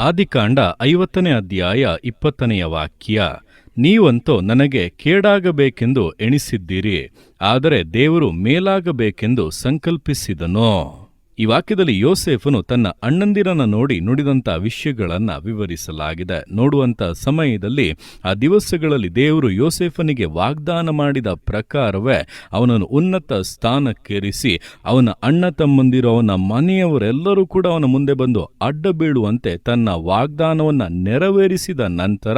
ಆದಿಕಾಂಡ ಐವತ್ತನೇ ಅಧ್ಯಾಯ ಇಪ್ಪತ್ತನೆಯ ವಾಕ್ಯ ನೀವಂತೂ ನನಗೆ ಕೇಡಾಗಬೇಕೆಂದು ಎಣಿಸಿದ್ದೀರಿ ಆದರೆ ದೇವರು ಮೇಲಾಗಬೇಕೆಂದು ಸಂಕಲ್ಪಿಸಿದನು. ಈ ವಾಕ್ಯದಲ್ಲಿ ಯೋಸೇಫನು ತನ್ನ ಅಣ್ಣಂದಿರನ್ನ ನೋಡಿ ನುಡಿದಂಥ ವಿಷಯಗಳನ್ನು ವಿವರಿಸಲಾಗಿದೆ. ನೋಡುವಂಥ ಸಮಯದಲ್ಲಿ ಆ ದಿವಸಗಳಲ್ಲಿ ದೇವರು ಯೋಸೇಫನಿಗೆ ವಾಗ್ದಾನ ಮಾಡಿದ ಪ್ರಕಾರವೇ ಅವನನ್ನು ಉನ್ನತ ಸ್ಥಾನಕ್ಕೇರಿಸಿ ಅವನ ಅಣ್ಣ ತಮ್ಮಂದಿರು, ಅವನ ಮನೆಯವರೆಲ್ಲರೂ ಕೂಡ ಅವನ ಮುಂದೆ ಬಂದು ಅಡ್ಡ ಬೀಳುವಂತೆ ತನ್ನ ವಾಗ್ದಾನವನ್ನ ನೆರವೇರಿಸಿದ ನಂತರ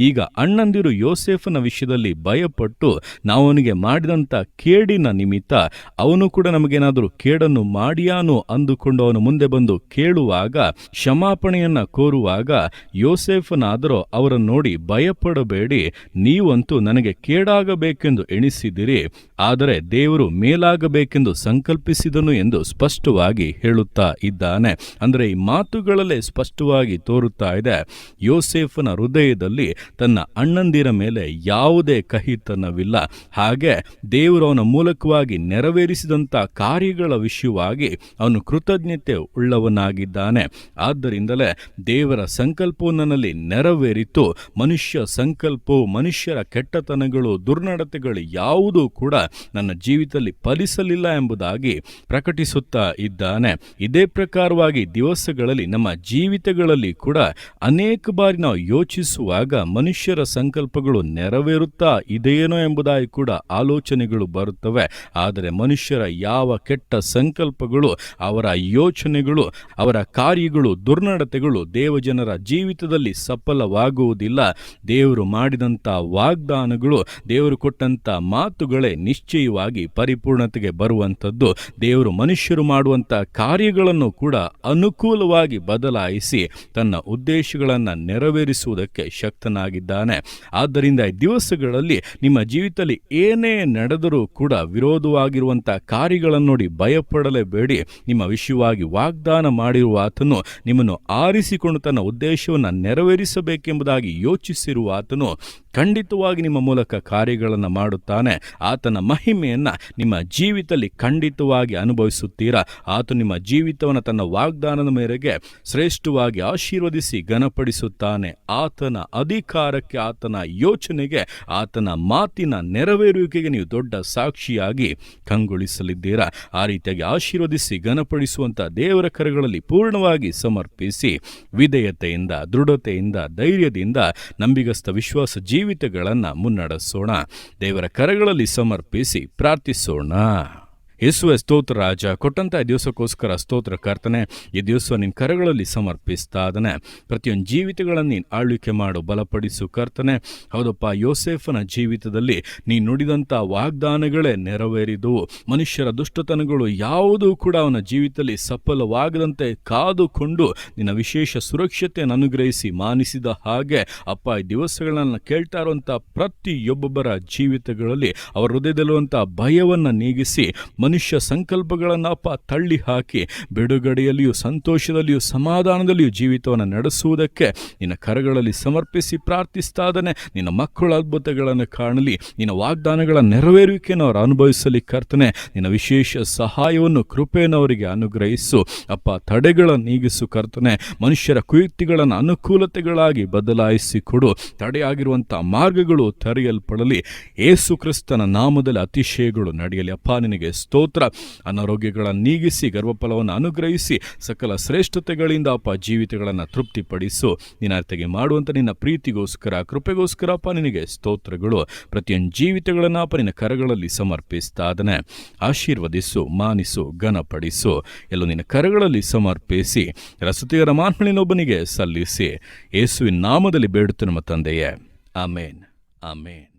ಈಗ ಅಣ್ಣಂದಿರು ಯೋಸೇಫನ ವಿಷಯದಲ್ಲಿ ಭಯಪಟ್ಟು ನಾವು ಅವನಿಗೆ ಮಾಡಿದಂಥ ಕೇಡಿನ ನಿಮಿತ್ತ ಅವನು ಕೂಡ ನಮಗೇನಾದರೂ ಕೇಡನ್ನು ಮಾಡಿಯಾನು ಅಂದುಕೊಂಡು ಮುಂದೆ ಬಂದು ಕೇಳುವಾಗ, ಕ್ಷಮಾಪಣೆಯನ್ನ ಕೋರುವಾಗ, ಯೋಸೆಫನಾದರೂ ಅವರನ್ನು ನೋಡಿ ಭಯಪಡಬೇಡಿ, ನೀವಂತೂ ನನಗೆ ಕೇಡಾಗಬೇಕೆಂದು ಎಣಿಸಿದಿರಿ, ಆದರೆ ದೇವರು ಮೇಲಾಗಬೇಕೆಂದು ಸಂಕಲ್ಪಿಸಿದನು ಎಂದು ಸ್ಪಷ್ಟವಾಗಿ ಹೇಳುತ್ತಾ ಇದ್ದಾನೆ. ಅಂದರೆ ಈ ಮಾತುಗಳಲ್ಲೇ ಸ್ಪಷ್ಟವಾಗಿ ತೋರುತ್ತಾ ಇದೆ, ಯೋಸೇಫನ ಹೃದಯದಲ್ಲಿ ತನ್ನ ಅಣ್ಣಂದಿರ ಮೇಲೆ ಯಾವುದೇ ಕಹಿತನವಿಲ್ಲ. ಹಾಗೆ ದೇವರು ಅವನ ಮೂಲಕವಾಗಿ ನೆರವೇರಿಸಿದಂಥ ಕಾರ್ಯಗಳ ವಿಷಯವಾಗಿ ಕೃತಜ್ಞತೆ ಉಳ್ಳವನಾಗಿದ್ದಾನೆ. ಆದ್ದರಿಂದಲೇ ದೇವರ ಸಂಕಲ್ಪವು ನನ್ನಲ್ಲಿ ನೆರವೇರಿತು. ಮನುಷ್ಯ ಸಂಕಲ್ಪವು, ಮನುಷ್ಯರ ಕೆಟ್ಟತನಗಳು, ದುರ್ನಡತೆಗಳು ಯಾವುದೂ ಕೂಡ ನನ್ನ ಜೀವಿತದಲ್ಲಿ ಫಲಿಸಲಿಲ್ಲ ಎಂಬುದಾಗಿ ಪ್ರಕಟಿಸುತ್ತಾ ಇದ್ದಾನೆ. ಇದೇ ಪ್ರಕಾರವಾಗಿ ದಿವಸಗಳಲ್ಲಿ ನಮ್ಮ ಜೀವಿತಗಳಲ್ಲಿ ಕೂಡ ಅನೇಕ ಬಾರಿ ನಾವು ಯೋಚಿಸುವಾಗ ಮನುಷ್ಯರ ಸಂಕಲ್ಪಗಳು ನೆರವೇರುತ್ತಾ ಇದೆಯೇನೋ ಎಂಬುದಾಗಿ ಕೂಡ ಆಲೋಚನೆಗಳು ಬರುತ್ತವೆ. ಆದರೆ ಮನುಷ್ಯರ ಯಾವ ಕೆಟ್ಟ ಸಂಕಲ್ಪಗಳು ಅವರ ಯೋಚನೆಗಳು, ಅವರ ಕಾರ್ಯಗಳು, ದುರ್ನಡತೆಗಳು ದೇವಜನರ ಜೀವಿತದಲ್ಲಿ ಸಫಲವಾಗುವುದಿಲ್ಲ. ದೇವರು ಮಾಡಿದಂಥ ವಾಗ್ದಾನಗಳು, ದೇವರು ಕೊಟ್ಟಂಥ ಮಾತುಗಳೇ ನಿಶ್ಚಯವಾಗಿ ಪರಿಪೂರ್ಣತೆಗೆ ಬರುವಂಥದ್ದು. ದೇವರು ಮನುಷ್ಯರು ಮಾಡುವಂಥ ಕಾರ್ಯಗಳನ್ನು ಕೂಡ ಅನುಕೂಲವಾಗಿ ಬದಲಾಯಿಸಿ ತನ್ನ ಉದ್ದೇಶಗಳನ್ನು ನೆರವೇರಿಸುವುದಕ್ಕೆ ಶಕ್ತನಾಗಿದ್ದಾನೆ. ಆದ್ದರಿಂದ ಈ ದಿವಸಗಳಲ್ಲಿ ನಿಮ್ಮ ಜೀವಿತದಲ್ಲಿ ಏನೇ ನಡೆದರೂ ಕೂಡ ವಿರೋಧವಾಗಿರುವಂಥ ಕಾರ್ಯಗಳನ್ನು ನೋಡಿ ಭಯಪಡಲೇಬೇಡಿ. ನಿಮ್ಮ ವಿಷಯವಾಗಿ ವಾಗ್ದಾನ ಮಾಡಿರುವ ಆತನು ನಿಮ್ಮನ್ನು ಆರಿಸಿಕೊಂಡು ತನ್ನ ಉದ್ದೇಶವನ್ನು ನೆರವೇರಿಸಬೇಕೆಂಬುದಾಗಿ ಯೋಚಿಸಿರುವ ಆತನು ಖಂಡಿತವಾಗಿ ನಿಮ್ಮ ಮೂಲಕ ಕಾರ್ಯಗಳನ್ನು ಮಾಡುತ್ತಾನೆ. ಆತನ ಮಹಿಮೆಯನ್ನು ನಿಮ್ಮ ಜೀವಿತದಲ್ಲಿ ಖಂಡಿತವಾಗಿ ಅನುಭವಿಸುತ್ತೀರಾ? ಆತ ನಿಮ್ಮ ಜೀವಿತವನ್ನು ತನ್ನ ವಾಗ್ದಾನದ ಮೇರೆಗೆ ಶ್ರೇಷ್ಠವಾಗಿ ಆಶೀರ್ವದಿಸಿ ಘನಪಡಿಸುತ್ತಾನೆ. ಆತನ ಅಧಿಕಾರಕ್ಕೆ ಆತನ ಯೋಚನೆಗೆ, ಆತನ ಮಾತಿನ ನೆರವೇರುವಿಕೆಗೆ ನೀವು ದೊಡ್ಡ ಸಾಕ್ಷಿಯಾಗಿ ಕಂಗೊಳಿಸಲಿದ್ದೀರಾ? ಆ ರೀತಿಯಾಗಿ ಆಶೀರ್ವದಿಸಿ ಘನಪಡಿಸುವಂಥ ದೇವರ ಕರಗಳಲ್ಲಿ ಪೂರ್ಣವಾಗಿ ಸಮರ್ಪಿಸಿ ವಿಧೇಯತೆಯಿಂದ, ದೃಢತೆಯಿಂದ, ಧೈರ್ಯದಿಂದ ನಂಬಿಗಸ್ತ ವಿಶ್ವಾಸ ಜೀವಿತಗಳನ್ನು ಮುನ್ನಡೆಸೋಣ. ದೇವರ ಕರಗಳಲ್ಲಿ ಸಮರ್ಪಿಸಿ ಪ್ರಾರ್ಥಿಸೋಣ. ಯೇಸುವೆ ಸ್ತೋತ್ರ ರಾಜ ಕೊಟ್ಟಂಥ ದಿವಸಕ್ಕೋಸ್ಕರ ಸ್ತೋತ್ರ ಕರ್ತನೆ, ಈ ದಿವಸ ನಿನ್ನ ಕರಗಳಲ್ಲಿ ಸಮರ್ಪಿಸ್ತಾ ಅದನೆ ಪ್ರತಿಯೊಂದು ಜೀವಿತಗಳನ್ನು ನೀನು ಆಳ್ವಿಕೆ ಮಾಡು, ಬಲಪಡಿಸು ಕರ್ತನೆ. ಹೌದಪ್ಪ, ಯೋಸೇಫನ ಜೀವಿತದಲ್ಲಿ ನೀನು ನುಡಿದಂಥ ವಾಗ್ದಾನಗಳೇ ನೆರವೇರಿದವು. ಮನುಷ್ಯರ ದುಷ್ಟತನಗಳು ಯಾವುದೂ ಕೂಡ ಅವನ ಜೀವಿತದಲ್ಲಿ ಸಫಲವಾಗದಂತೆ ಕಾದುಕೊಂಡು ನಿನ್ನ ವಿಶೇಷ ಸುರಕ್ಷತೆಯನ್ನು ಅನುಗ್ರಹಿಸಿ ಮಾನಿಸಿದ ಹಾಗೆ, ಅಪ್ಪ, ಈ ದಿವಸಗಳನ್ನು ಕೇಳ್ತಾ ಇರುವಂಥ ಪ್ರತಿಯೊಬ್ಬೊಬ್ಬರ ಜೀವಿತಗಳಲ್ಲಿ ಅವರ ಹೃದಯದಲ್ಲಿರುವಂಥ ಭಯವನ್ನು ನೀಗಿಸಿ ಮನುಷ್ಯ ಸಂಕಲ್ಪಗಳನ್ನು ಅಪ್ಪ ತಳ್ಳಿ ಹಾಕಿ ಬಿಡುಗಡೆಯಲ್ಲಿಯೂ ಸಂತೋಷದಲ್ಲಿಯೂ ಸಮಾಧಾನದಲ್ಲಿಯೂ ಜೀವಿತವನ್ನು ನಡೆಸುವುದಕ್ಕೆ ನಿನ್ನ ಕರಗಳಲ್ಲಿ ಸಮರ್ಪಿಸಿ ಪ್ರಾರ್ಥಿಸ್ತಾದನೆ ನಿನ್ನ ಮಕ್ಕಳ ಅದ್ಭುತಗಳನ್ನು ಕಾಣಲಿ. ನಿನ್ನ ವಾಗ್ದಾನಗಳ ನೆರವೇರುವಿಕೆಯನ್ನು ಅವರು ಅನುಭವಿಸಲಿ ಕರ್ತನೆ. ನಿನ್ನ ವಿಶೇಷ ಸಹಾಯವನ್ನು ಕೃಪೆಯನ್ನು ಅವರಿಗೆ ಅನುಗ್ರಹಿಸು. ಅಪ್ಪ, ತಡೆಗಳನ್ನು ನೀಗಿಸು ಕರ್ತನೆ. ಮನುಷ್ಯರ ಕುಯುಕ್ತಿಗಳನ್ನು ಅನುಕೂಲತೆಗಳಾಗಿ ಬದಲಾಯಿಸಿ ಕೊಡು ತಡೆಯಾಗಿರುವಂಥ ಮಾರ್ಗಗಳು ತೆರೆಯಲ್ಪಡಲಿ ಏಸು ಕ್ರಿಸ್ತನ ನಾಮದಲ್ಲಿ ಅತಿಶಯಗಳು ನಡೆಯಲಿ. ಅಪ್ಪ, ನಿನಗೆ ಸ್ತೋತ್ರ. ಅನಾರೋಗ್ಯಗಳನ್ನು ನೀಗಿಸಿ, ಗರ್ಭಫಲವನ್ನು ಅನುಗ್ರಹಿಸಿ, ಸಕಲ ಶ್ರೇಷ್ಠತೆಗಳಿಂದ ಅಪ್ಪ ಜೀವಿತಗಳನ್ನು ತೃಪ್ತಿಪಡಿಸು. ನಿನ್ನ ಅರ್ಥಗೆ ಮಾಡುವಂಥ ನಿನ್ನ ಪ್ರೀತಿಗೋಸ್ಕರ ಕೃಪೆಗೋಸ್ಕರ ಅಪ್ಪ ನಿನಗೆ ಸ್ತೋತ್ರಗಳು. ಪ್ರತಿಯೊಂದು ಜೀವಿತಗಳನ್ನು ಅಪ್ಪ ನಿನ್ನ ಕರಗಳಲ್ಲಿ ಸಮರ್ಪಿಸ್ತಾದನೆ. ಆಶೀರ್ವದಿಸು, ಮಾನಿಸು, ಘನಪಡಿಸು. ಎಲ್ಲೋ ನಿನ್ನ ಕರಗಳಲ್ಲಿ ಸಮರ್ಪಿಸಿ, ರಸತಿಯರ ಮಾನ್ಮಳಿನೊಬ್ಬನಿಗೆ ಸಲ್ಲಿಸಿ. ಯೇಸುವಿನ ನಾಮದಲ್ಲಿ ಬೇಡುತ್ತೆ ನಮ್ಮ ತಂದೆಯೇ. ಆಮೇನ್. ಆಮೇನ್.